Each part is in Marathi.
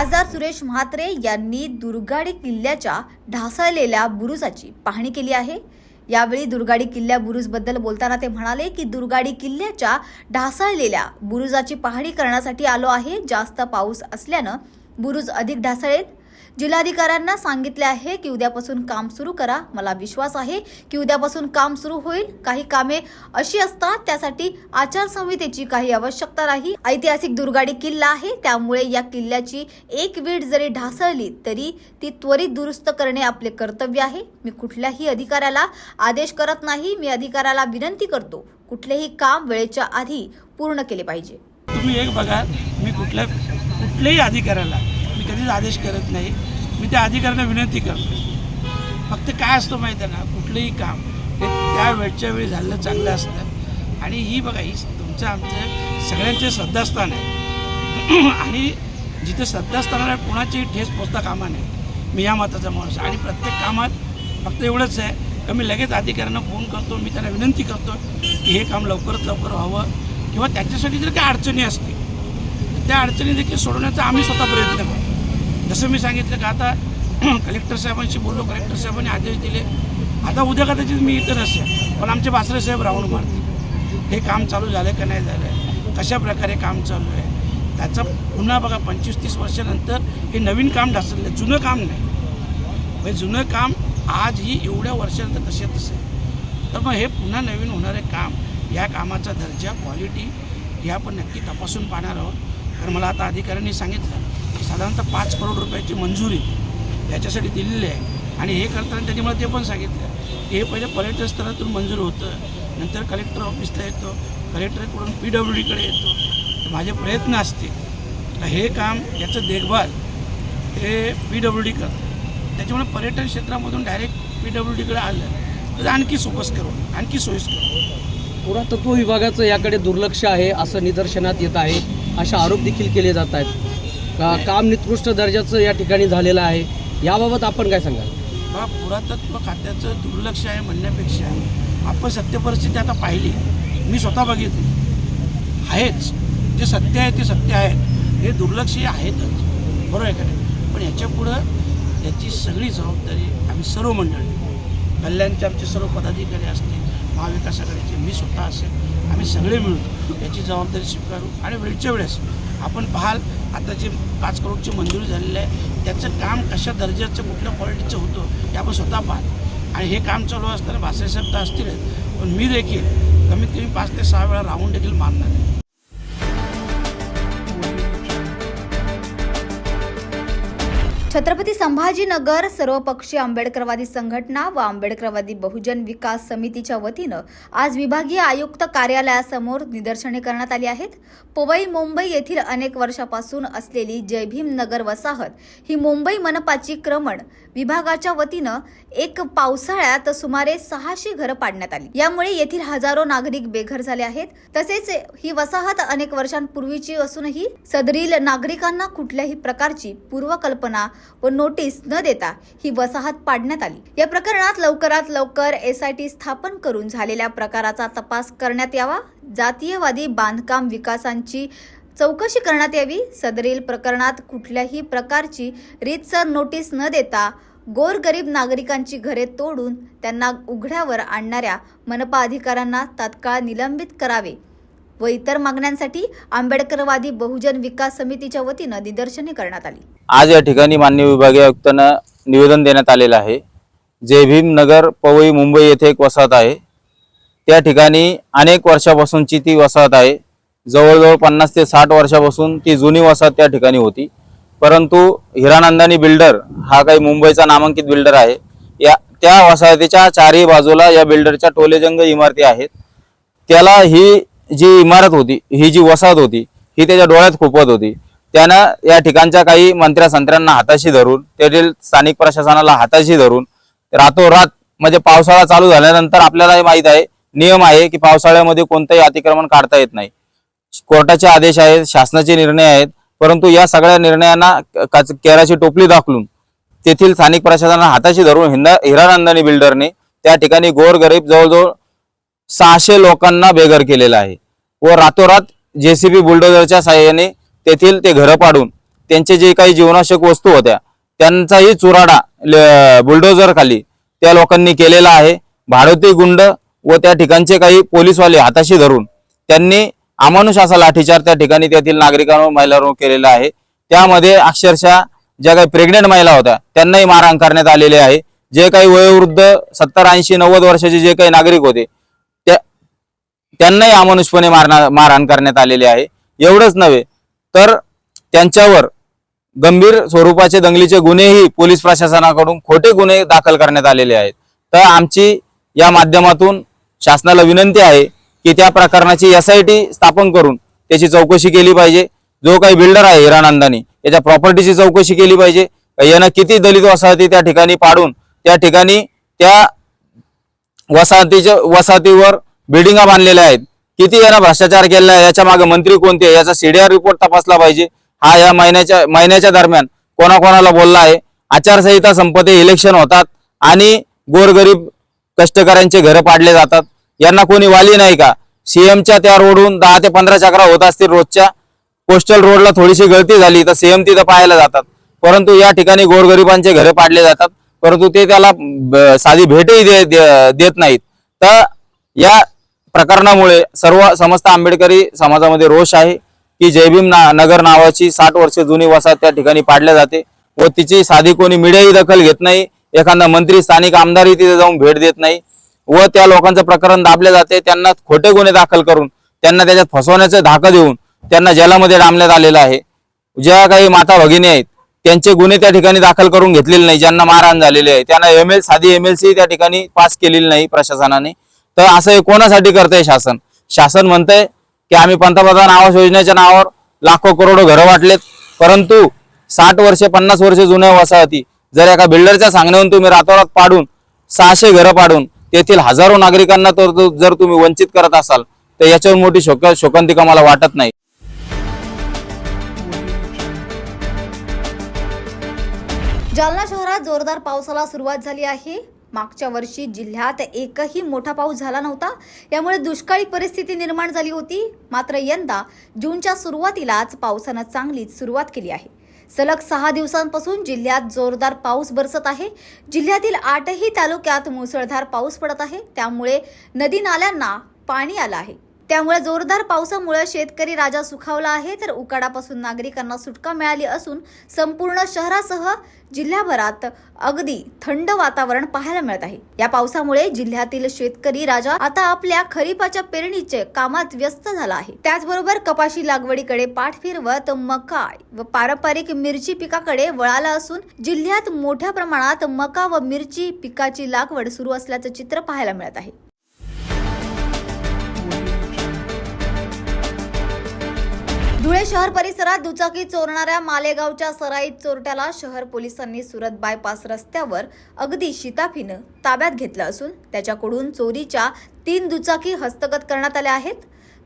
खासदार सुरेश म्हात्रे यांनी दुर्गाडी किल्ल्याच्या ढासळलेल्या बुरुजाची पाहणी केली आहे. यावेळी दुर्गाडी किल्ल्या बुरुजबद्दल बोलताना ते म्हणाले की दुर्गाडी किल्ल्याच्या ढासळलेल्या बुरुजाची पाहणी करण्यासाठी आलो आहे. जास्त पाऊस असल्यानं बुरुज अधिक ढासळेल. जिल्हाधिकाऱ्यांना सांगितले आहे की उद्यापासून काम सुरू करा. मला विश्वास आहे की उद्यापासून काम सुरू होईल. काही कामे अशी असतात त्यासाठी आचारसंहितेची काही आवश्यकता नाही. ऐतिहासिक दुर्गाडी किल्ला आहे. त्यामुळे या किल्ल्याची एक वीट जरी ढासळली तरी ती त्वरित दुरुस्त करणे आपले कर्तव्य आहे. मी कुठल्याही अधिकाऱ्याला आदेश करत नाही. मी अधिकाऱ्याला विनंती करतो कुठलेही काम वेळेच्या आधी पूर्ण केले पाहिजे. तुम्ही एक बघा मी कुठल्या कुठल्याही अधिकाऱ्याला कधीच आदेश करत नाही. मी त्या अधिकाऱ्यांना विनंती करतो फक्त काय असतं माहिती आहे ना कुठलंही काम हे त्या वेळच्या वेळी झालेलं चांगलं असतं. आणि ही बघा ही तुमचं आमचं सगळ्यांचे श्रद्धास्थान आहे. आणि जिथे श्रद्धास्थानाला कोणाचीही ठेस पोचता कामा नाही मी या मताचा माणूस आणि प्रत्येक कामात फक्त एवढंच आहे का मी लगेच अधिकाऱ्यांना फोन करतो मी त्यांना विनंती करतो की हे काम लवकरात लवकर व्हावं किंवा त्याच्यासाठी जर काही अडचणी असतील त्या अडचणी देखील सोडवण्याचा आम्ही स्वतः प्रयत्न करतो. जसं मी सांगितलं का आता कलेक्टर साहेबांशी बोललो कलेक्टर साहेबांनी आदेश दिले. आता उद्या कदाचित मी इथं नसेल पण आमचे बासरे साहेब राऊंड मारतील. हे काम चालू झालं का नाही झालं कशा प्रकारे काम चालू आहे? त्याचं पुन्हा बघा पंचवीस तीस वर्षानंतर हे नवीन काम ढासळलं जुनं काम नाही. म्हणजे जुनं काम आजही एवढ्या वर्षानंतर तसे तसे. तर मग हे पुन्हा नवीन होणारे काम या कामाचा दर्जा क्वालिटी हे आपण नक्की तपासून पाहणार आहोत. कारण मला आता अधिकाऱ्यांनी सांगितलं साधारणतः पाच करोड रुपयाची मंजुरी याच्यासाठी दिलेली आहे. आणि हे करताना त्यांनी मला ते पण सांगितलं. की हे पहिले पर्यटन स्थळातून मंजूर होतं. नंतर कलेक्टर ऑफिसला येतो. कलेक्टरकडून पी डब्ल्यू डीकडे येतो. माझे प्रयत्न असतील. हे काम याचं देखभाल हे पी डब्ल्यू डी करतं. त्याच्यामुळे पर्यटन क्षेत्रामधून डायरेक्ट पी डब्ल्यू डीकडे आलं तर आणखी सोपस्कर होईल आणखी सोयीस्कर. होईल पुरातत्व विभागाचं याकडे दुर्लक्ष आहे असं निदर्शनात येत आहे. असे आरोप देखील केले जात आहेत. का काम निकृष्ट दर्जाचं या ठिकाणी झालेलं आहे. याबाबत आपण काय सांगाल? बा पुरातत्व खात्याचं दुर्लक्ष आहे म्हणण्यापेक्षा आपण सत्य परिस्थिती आता पाहिली. मी स्वतः बघितली. आहेच. जे सत्य आहे ते सत्य आहे. हे दुर्लक्ष हे आहेतच. बरोबर आहे का नाही? पण याच्यापुढं याची सगळी जबाबदारी आम्ही सर्व मंडळी कल्याणचे आमचे सर्व पदाधिकारी असतील महाविकास आघाडीचे मी स्वतः असेल आम्ही सगळे मिळून याची जबाबदारी स्वीकारू आणि वेळच्या वेळेस आपण पाहाल आता जे पाच करोडची मंजुरी झालेली आहे. त्याचं काम कशा दर्जाचं कुठल्या क्वालिटीचं होतं ते आपण स्वतः पाहत. आणि हे काम चालू असताना भाषेसाहेब तर असतीलच. पण मी देखील कमीत कमी पाच ते सहा वेळा राहून देखील मारणार आहे. छत्रपती संभाजीनगर सर्वपक्षीय आंबेडकरवादी संघटना व आंबेडकरवादी बहुजन विकास समितीच्या वतीनं आज विभागीय आयुक्त कार्यालयासमोर निदर्शने करण्यात आली आहेत. पवई मुंबई येथील अनेक वर्षापासून असलेली जय भीम नगर वसाहत ही मुंबई मनपाची क्रमण विभागाच्या वतीनं एक पावसाळ्यात सुमारे सहाशे घरं पाडण्यात आली. यामुळे येथील हजारो नागरिक बेघर झाले आहेत. तसेच ही वसाहत अनेक वर्षांपूर्वीची असूनही सदरील नागरिकांना कुठल्याही प्रकारची पूर्वकल्पना व नोटीस न देता ही वसाहत पाडण्यात आली. या प्रकरणात लवकरात लवकर एसआयटी स्थापन करून झालेल्या प्रकाराचा तपास करण्यात यावा. जातीयवादी बांधकाम विकासांची चौकशी करण्यात यावी. सदरील प्रकरणात कुठल्याही प्रकारची रीतसर नोटीस न देता गोरगरीब नागरिकांची घरे तोडून त्यांना उघड्यावर आणणाऱ्या मनपा अधिकाऱ्यांना तात्काळ निलंबित करावे व इतर मागण्यांसाठी आंबेडकरवादी बहुजन विकास समितीच्या वतीनं निदर्शने करण्यात आली. आज या ठिकाणी मान्य विभागीय आयुक्तांना निवेदन देण्यात आलेलं आहे. जय भीम नगर पवई मुंबई येथे एक वसाहत आहे. त्या ठिकाणी अनेक वर्षापासूनची ती वसाहत आहे. जवळजवळ पन्नास ते साठ वर्षापासून ती जुनी वसाहत त्या ठिकाणी होती. परंतु हिरानंदानी बिल्डर हा काही मुंबईचा नामांकित बिल्डर आहे. या त्या वसाहतीच्या चारही बाजूला या बिल्डरच्या टोलेजंग इमारती आहेत. त्याला ही जी इमारत होती ही जी वसाहत होती ही त्याच्या डोळ्यात खुपत होती. त्यानं या ठिकाणच्या काही मंत्र्या संत्र्यांना हाताशी धरून तेथील स्थानिक प्रशासनाला हाताशी धरून रातोरात म्हणजे पावसाळा चालू झाल्यानंतर आपल्याला हे माहीत आहे नियम आहे की पावसाळ्यामध्ये कोणतंही अतिक्रमण काढता येत नाही. कोर्टाचे आदेश आहेत शासनाचे निर्णय आहेत परंतु या सगळ्या निर्णयांना काच- केराची टोपली दाखलून तेथील स्थानिक प्रशासनाला हाताशी धरून हिंदा हिरानंदानी बिल्डरने त्या ठिकाणी गोरगरीब जवळजवळ सहाशे लोकांना बेघर केलेलं आहे व रातोरात जेसीबी बुलडोझरच्या साह्याने तेथील ते घरं पाडून त्यांचे जे काही जीवनावश्यक वस्तू होत्या त्यांचाही चुराडा ल- बुलडोझर खाली त्या लोकांनी केलेला आहे. भाडोती गुंड व त्या ठिकाणचे काही पोलीसवाले हाताशी धरून त्यांनी अमानुष असा लाठीचार त्या ठिकाणी तेथील नागरिकांवर महिलांवर केलेला आहे. त्यामध्ये अक्षरशः ज्या काही प्रेग्नेंट महिला होत्या त्यांनाही मारहाण करण्यात आलेले आहे. जे काही वयोवृद्ध सत्तर ऐंशी नव्वद वर्षाचे जे काही नागरिक होते त्या त्यांनाही अमानुषपणे मारणा मारहाण करण्यात आलेले आहे. एवढंच नव्हे तर त्यांच्यावर गंभीर स्वरूपाचे दंगलीचे गुन्हेही पोलीस प्रशासनाकडून खोटे गुन्हे दाखल करण्यात आलेले आहेत. तर आमची या माध्यमातून शासनाला विनंती आहे की त्या प्रकरणाची एस आय टी स्थापन करून त्याची चौकशी केली पाहिजे. जो काही बिल्डर आहे हिरानंदानी याच्या प्रॉपर्टीची चौकशी केली पाहिजे. यानं किती दलित वसाहती त्या ठिकाणी पाडून त्या ठिकाणी त्या वसाहतीच्या वसाहतीवर बिल्डिंगा बांधलेल्या आहेत. किती यानं भ्रष्टाचार केलेला आहे याच्या मागे मंत्री कोणते आहे याचा सीडीआर रिपोर्ट तपासला पाहिजे. हा या महिन्याच्या महिन्याच्या दरम्यान कोणाकोणाला बोलला आहे. आचारसंहिता संपते इलेक्शन होतात आणि गोरगरीब कष्टकऱ्यांचे घरं पाडले जातात. यांना कोणी वाली नाही का? सीएमच्या त्या रोडहून दहा ते पंधरा चक्रा होत असतील रोजच्या. कोस्टल रोडला थोडीशी गळती झाली तर सीएम तिथं पाहायला जातात. परंतु या ठिकाणी गोरगरिबांचे घरे पाडले जातात. परंतु ते त्याला साधी भेटही दे- दे- देत नाहीत. तर या प्रकरणामुळे सर्व समस्त आंबेडकरी समाजामध्ये रोष आहे की जयभीम ना नगर नावाची साठ वर्ष जुनी वसाहत त्या ठिकाणी पाडल्या जाते व तिची साधी कोणी मीडियाही दखल घेत नाही. एखादा मंत्री स्थानिक आमदारही तिथे जाऊन भेट देत नाही. व त्या लोकांचं प्रकरण दाबले जाते. त्यांना खोटे गुन्हे दाखल करून त्यांना त्याच्यात फसवण्याचं धाकं देऊन त्यांना जेलामध्ये डांबण्यात आलेलं आहे. ज्या काही माता भगिनी आहेत त्यांचे गुन्हे त्या ठिकाणी दाखल करून घेतलेले नाही. ज्यांना मारहाण झालेली आहे. त्यांना एम एल साधी एम एल सी त्या ठिकाणी पास केलेली नाही प्रशासनाने. तर असं हे कोणासाठी करतंय शासन? शासन म्हणतंय की आम्ही पंतप्रधान आवास योजनेच्या नावावर लाखो करोडो घरं वाटलेत. परंतु साठ वर्षे पन्नास वर्षे जुन्या वसाहती जर एका बिल्डरच्या सांगण्यावरून तुम्ही रातोरात पाडून सहाशे घरं पाडून तेथील हजारो नागरिकांना तर जर तुम्ही वंचित करत असाल तर याच्यावर मोठी शोक शोकांतिका मला वाटत नाही. जालना शहरात जोरदार पावसाला सुरुवात झाली आहे. मागच्या वर्षी जिल्ह्यात एकही मोठा पाऊस झाला नव्हता. यामुळे दुष्काळी परिस्थिती निर्माण झाली होती. मात्र यंदा जूनच्या सुरुवातीलाच पावसानं चांगलीच सुरुवात केली आहे. सलग सहा दिवसांपासून जिल्ह्यात जोरदार पाऊस बरसत आहे. जिल्ह्यातील आठही तालुक्यात मुसळधार पाऊस पडत आहे. त्यामुळे नदी नाल्यांना पाणी आलं आहे. त्यामुळे जोरदार पावसामुळे शेतकरी राजा सुखावला आहे. तर उकाडापासून नागरिकांना सुटका मिळाली असून संपूर्ण शहरासह जिल्ह्याभरात अगदी थंड वातावरण पाहायला मिळत आहे. या पावसामुळे जिल्ह्यातील शेतकरी राजा आता आपल्या खरीपाच्या पेरणीचे कामात व्यस्त झाला आहे. त्याचबरोबर कपाशी लागवडीकडे पाठ फिरवत मका व पारंपरिक मिरची पिकाकडे वळाला असून जिल्ह्यात मोठ्या प्रमाणात मका व मिरची पिकाची लागवड सुरू असल्याचं चित्र पाहायला मिळत आहे. धुळे शहर परिसरात दुचाकी चोरणाऱ्या मालेगावच्या सराईत चोरट्याला शहर पोलिसांनी सुरत बायपास रस्त्यावर अगदी शिताफीनं ताब्यात घेतलं असून त्याच्याकडून चोरीच्या तीन दुचाकी हस्तगत करण्यात आल्या आहेत.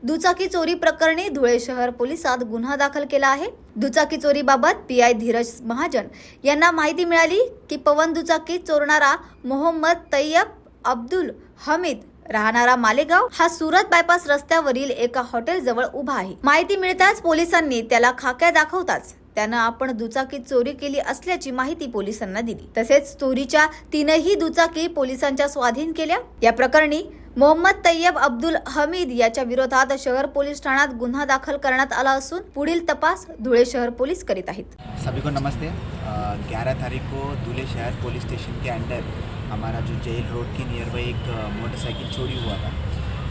दुचाकी चोरी प्रकरणी धुळे शहर पोलिसात गुन्हा दाखल केला आहे. दुचाकी चोरीबाबत पी आय धीरज महाजन यांना माहिती मिळाली की पवन दुचाकी चोरणारा मोहम्मद तय्यब अब्दुल हमीद राहणारा मालेगाव हा सुरत बायपास रस्त्यावरील एका हॉटेल जवळ उभा आहे. माहिती मिळताच पोलिसांनी त्याला खाक्या दाखवताच त्यानं आपण दुचाकी चोरी केली असल्याची माहिती पोलिसांना दिली. तसेच चोरीच्या तीनही दुचाकी पोलिसांच्या स्वाधीन केल्या. या प्रकरणी मोहम्मद तय्यब अब्दुल हमीद याच्या विरोधात शहर पोलीस ठाण्यात गुन्हा दाखल करण्यात आला असून पुढील तपास धुळे शहर पोलीस करीत आहेत. सभी को नमस्ते. ग्यारह तारीख को दूल्हे शहर पुलिस स्टेशन के अंडर हमारा जो जेल रोड के नियर बाई एक मोटरसाइकिल चोरी हुआ था।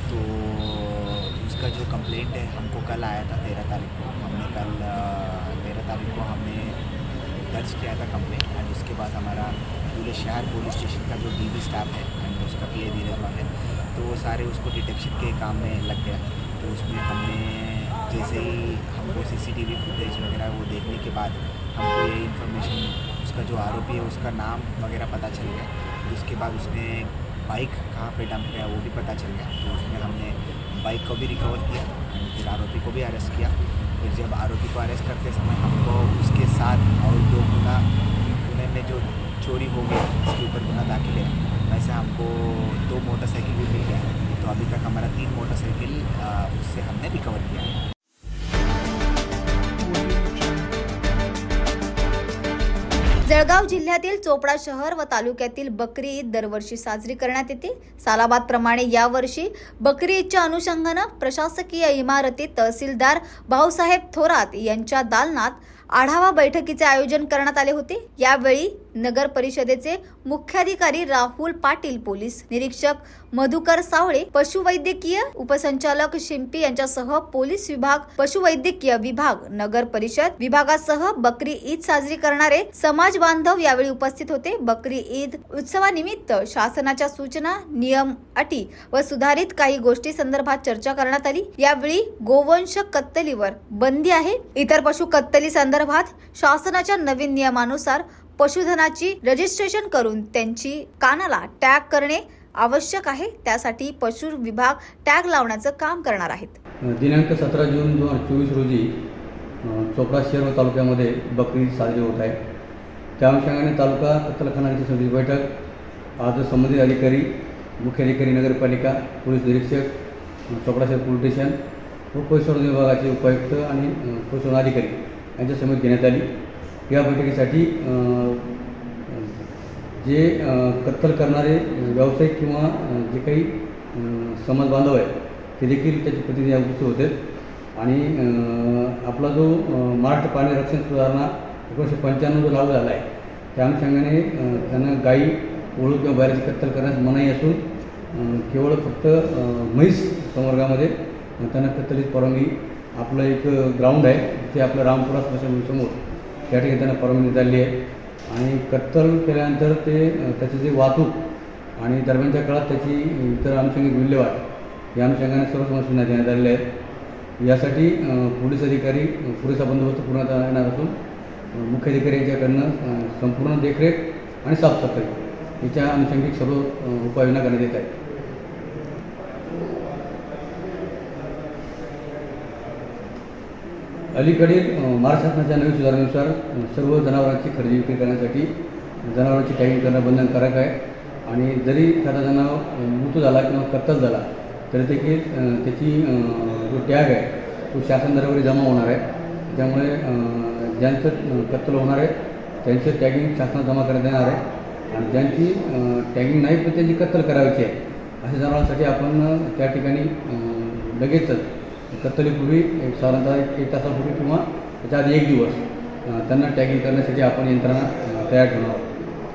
तो उसका जो कंप्लेंट है, हमको कल आया था तेरह तारीख को। हमने कल तेरह तारीख को हमने दर्ज किया था कंप्लेंट एंड उसके बाद हमारा दूल्हे शहर पुलिस स्टेशन का जो डी स्टाफ है एंड उसका पी ए धीरज है तो वो सारे उसको डिटेक्शन के काम में लग गया। तो उसमें हमने जैसे ही हमको सीसीटीवी फुटेज वगैरह वो देखने के बाद हमको ये इन्फॉर्मेशन उसका जो आरोपी है, उसका नाम वगैरह पता चल गया। उसके बाद उसमें बाइक कहाँ पे डंप किया वो भी पता चल गया। तो उसमें हमने बाइक को भी रिकवर किया एंड फिर आरोपी को भी अरेस्ट किया। फिर जब आरोपी को अरेस्ट करते समय हमको उसके साथ और दो गुना, गुने में जो चोरी हो गई, उसके ऊपर गुना दाखिल है। वैसे हमको दो मोटरसाइकिल भी मिल गया। तो अभी तक हमारा तीन मोटरसाइकिल उससे हमने रिकवर किया है। जळगाव जिल्ह्यातील चोपडा शहर व तालुक्यातील बकरी ईद दरवर्षी साजरी करण्यात येते. सालाबाद प्रमाणे यावर्षी बकरी ईदच्या अनुषंगानं प्रशासकीय इमारतीत तहसीलदार भाऊसाहेब थोरात यांच्या दालनात आढावा बैठकीचे आयोजन करण्यात आले होते. यावेळी नगर परिषदेचे मुख्याधिकारी राहुल पाटील पोलीस निरीक्षक मधुकर सावळे पशुवैद्यकीय उपसंचालक शिंपी यांच्यासह पोलीस विभाग पशुवैद्यकीय विभाग नगर परिषद विभागासह बकरी ईद साजरी करणारे समाज बांधव यावेळी उपस्थित होते. बकरी ईद उत्सवानिमित्त शासनाच्या सूचना नियम अटी व सुधारित काही गोष्टी संदर्भात चर्चा करण्यात आली. यावेळी गोवंश कत्तलीवर बंदी आहे. इतर पशु कत्तली संदर्भात शासनाच्या नवीन नियमानुसार पशुधनाची रजिस्ट्रेशन करून त्यांची कानाला टॅग करणे आवश्यक आहे. त्यासाठी पशु विभाग टॅग लावण्याचं काम करणार आहेत. दिनांक सतरा जून दोन हजार चोवीस रोजी चोपडा शहर व तालुक्यामध्ये बकरी साजरी होत आहे. त्या अनुषंगाने तालुका कत्तलखानाची समिती बैठक आज संबंधित अधिकारी मुख्य अधिकारी नगरपालिका पोलीस निरीक्षक चोपडा शहर पोलीस स्टेशन व पशुसंवर्धन विभागाचे उपायुक्त आणि अ, पशुसंवर्धन अधिकारी यांच्या समिती घेण्यात आली. या बैठकीसाठी जे कत्तल करणारे व्यावसायिक किंवा जे काही समाज बांधव आहेत ते देखील त्याचे प्रतिनिधी या उपस्थित होते. आणि आपला जो महाराष्ट्र पाणी रक्षण सुधारणा एकोणीसशे पंच्याण्णव जो लागू झाला आहे त्या अनुषंगाने त्यांना गाई ओळू किंवा बाहेरची कत्तल करण्यास मनाई असून केवळ फक्त म्हैस संवर्गामध्ये त्यांना कत्तलीत परवानगी आपलं एक ग्राउंड आहे तिथे आपलं रामपुरा समोर त्या ठिकाणी त्यांना परवानगी झाली आहे. आणि कत्तल केल्यानंतर ते त्याची जी वाहतूक आणि दरम्यानच्या काळात त्याची इतर अनुषंगिक विल्हेवाट या अनुषंगाने सर्व समस्या देण्यात आलेल्या आहेत. यासाठी पोलीस अधिकारी पुरेसा बंदोबस्त पूर्ण येणार असून मुख्य अधिकारी यांच्याकडनं संपूर्ण देखरेख आणि साफसफाई याच्या अनुषंगिक सर्व उपाययोजना करण्यात येत आहेत अलीकडील महाराष्ट्राच्या शासनाच्या नवीन सुधारणेनुसार सर्व जनावरांची खरेदी विक्री करण्यासाठी जनावरांची टॅगिंग करणं बंधनकारक आहे. आणि जरी एखादा जनावर मृत झाला किंवा कत्तल झाला तरी देखील त्याची जो टॅग आहे तो शासन दरावरी जमा होणार आहे. त्यामुळे ज्यांचं कत्तल होणार आहे त्यांचं टॅगिंग शासनात जमा करण्यात येणार आहे. आणि ज्यांची टॅगिंग नाही पण त्यांची कत्तल करायची आहे अशा जनावरांसाठी आपण त्या ठिकाणी लगेचच कत्तलीपूर्वी एक साधारणतः एक एक तासापूर्वी किंवा त्याच्या आधी एक दिवस त्यांना टॅगिंग करण्यासाठी आपण यंत्रणा तयार ठेवणार आहोत.